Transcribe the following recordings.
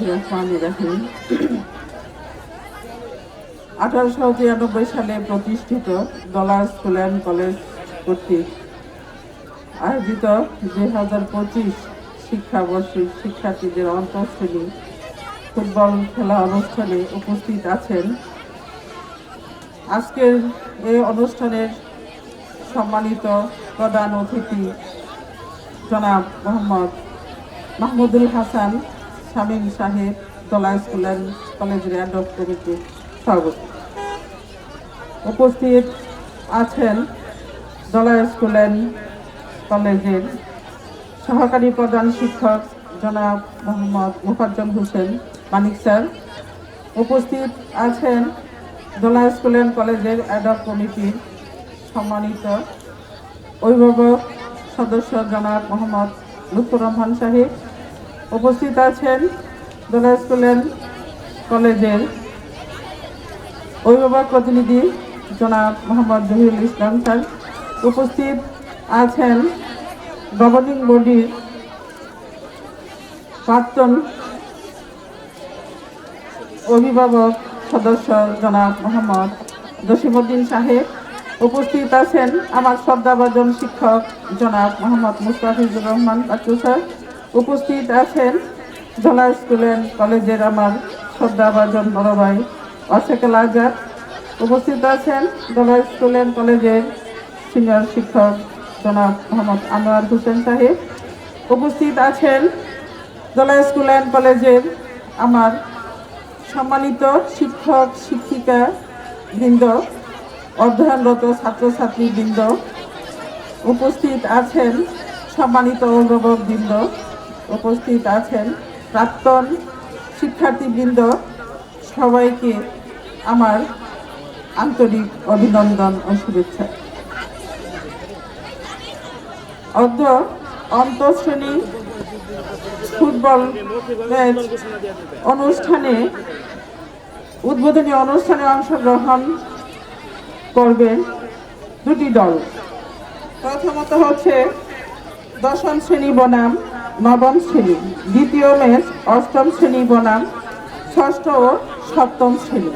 রহমানির আঠারোশো তিরানব্বই সালে প্রতিষ্ঠিত স্কুল অ্যান্ড কলেজ কর্তৃক আয়োজিত দুই হাজার পঁচিশ শিক্ষাবর্ষিক শিক্ষার্থীদের অন্তঃশ্রেণী ফুটবল খেলা অনুষ্ঠানে উপস্থিত আছেন। আজকের এই অনুষ্ঠানের সম্মানিত প্রধান অতিথি জনাব মোহাম্মদ মাহমুদুল হাসান। শামীম সাহেব দলা স্কুল অ্যান্ড কলেজের অ্যাডপ কমিটির সভাপতি। উপস্থিত আছেন দলা স্কুল অ্যান্ড কলেজের সহকারী প্রধান শিক্ষক জনাব মোহাম্মদ মুফাজ্জল হোসেন মানিক স্যার। উপস্থিত আছেন দোলা স্কুল অ্যান্ড কলেজের অ্যাডপ কমিটির সম্মানিত অভিভাবক সদস্য জনাব মোহাম্মদ লুৎফুর রহমান সাহেব। উপস্থিত আছেন দোলা স্কুল কলেজের অভিভাবক প্রতিনিধি জনাব মোহাম্মদ জহিরুল ইসলাম স্যার। উপস্থিত আছেন গভর্নিং বডির প্রাক্তন অভিভাবক সদস্য জনাব মোহাম্মদ জসিমুদ্দিন সাহেব। উপস্থিত আছেন আমার শ্রদ্ধাভাজন শিক্ষক জনাব মোহাম্মদ মুস্তাফিজুর রহমান বাচ্চু স্যার। উপস্থিত আছেন জলা স্কুল অ্যান্ড কলেজের আমার শ্রদ্ধাভাজন বড় ভাই অসেকেল আজাদ। উপস্থিত আছেন ধলা স্কুল কলেজের সিনিয়র শিক্ষক জনাব মোহাম্মদ আনোয়ার হোসেন সাহেব। উপস্থিত আছেন দোলা স্কুল অ্যান্ড কলেজের আমার সম্মানিত শিক্ষক, শিক্ষিকা বৃন্দ, অধ্যয়নরত ছাত্রছাত্রী বৃন্দ উপস্থিত আছেন সম্মানিত অভিভাবক বৃন্দ উপস্থিত আছেন প্রাক্তন শিক্ষার্থীবৃন্দ। সবাইকে আমার আন্তরিক অভিনন্দন ও শুভেচ্ছা। অর্ধ অন্তঃশ্রেণী ফুটবল ম্যাচ অনুষ্ঠানে, উদ্বোধনী অনুষ্ঠানে অংশগ্রহণ করবে দুটি দল। প্রথমত হচ্ছে দশম শ্রেণি বনাম নবম শ্রেণি। দ্বিতীয় ম্যাচ অষ্টম শ্রেণি বনাম, ষষ্ঠ ও সপ্তম শ্রেণি।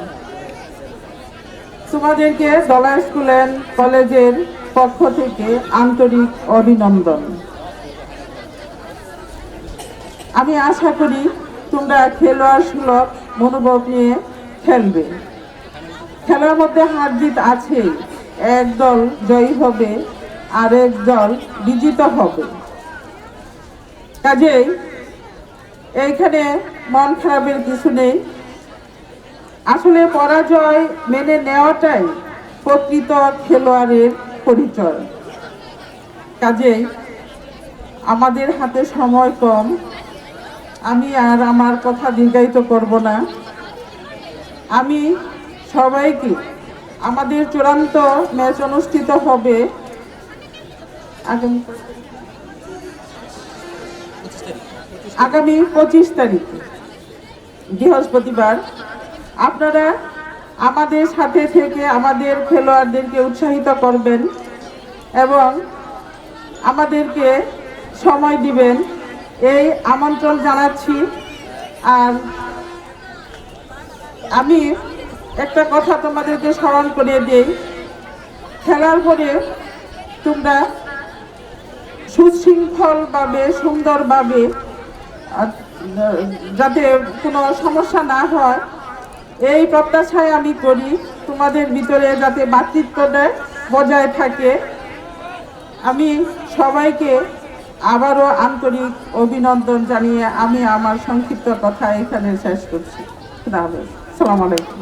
তোমাদেরকে দলা স্কুল অ্যান্ড কলেজের পক্ষ থেকে আন্তরিক অভিনন্দন। আমি আশা করি তোমরা খেলোয়াড় সুলভ মনোভাব নিয়ে খেলবে। খেলার মধ্যে হার জিত আছে এক দল জয়ী হবে আর এক দল বিজিত হবে। কাজেই এইখানে মন খারাপের কিছু নেই। আসলে পরাজয় মেনে নেওয়াটাই প্রকৃত খেলোয়াড়ের পরিচয়। কাজেই আমাদের হাতে সময় কম। আমি আর আমার কথা দীর্ঘায়িত করব না। আমি সবাইকে আমাদের চূড়ান্ত ম্যাচ অনুষ্ঠিত হবে। আগামী আগামী পঁচিশ তারিখ, বৃহস্পতিবার, আপনারা আমাদের সাথে থেকে আমাদের খেলোয়াড়দেরকে উৎসাহিত করবেন এবং আমাদেরকে সময় দিবেন। এই আমন্ত্রণ জানাচ্ছি। আর আমি একটা কথা তোমাদেরকে স্মরণ করিয়ে দিই। খেলার পরে তোমরা সুশৃঙ্খলভাবে, সুন্দরভাবে যাতে কোনো সমস্যা না হয়, এই প্রত্যাশায় আমি করি, তোমাদের ভিতরে যাতে মাতৃত্বটা বজায় থাকে। আমি সবাইকে আবারও আন্তরিক অভিনন্দন জানিয়ে আমি আমার সংক্ষিপ্ত কথা এখানে শেষ করছি। সালাম। আলাইকুম।